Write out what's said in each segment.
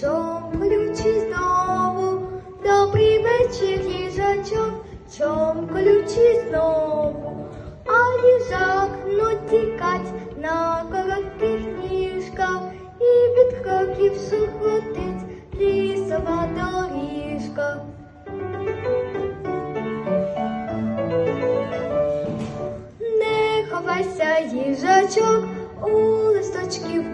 Чом колючий знову, добрий вечір їжачок, чом колючий знову, а їжак ну тікать на коротких ніжках і від кроків шурхотить лісова доріжка. Не ховайся їжачок у листочків.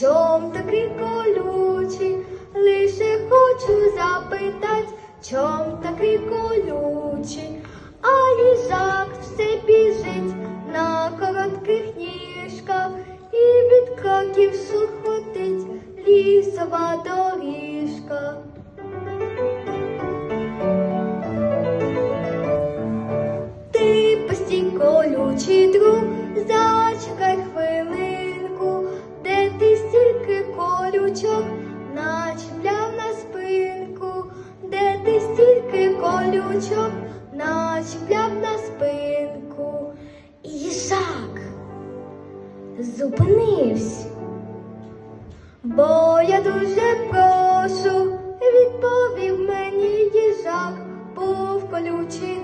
Чом такий колючий, лише хочу запитать, чом такий колючий, а їжак все біжить на коротких ніжках, і від кроків шурхотить лісова доріжка. Ти постій колючий друг, зачекай колючок начіпляв на спинку. І Їжак зупинився. Бо я дуже прошу, відповів мені їжак, був колючий.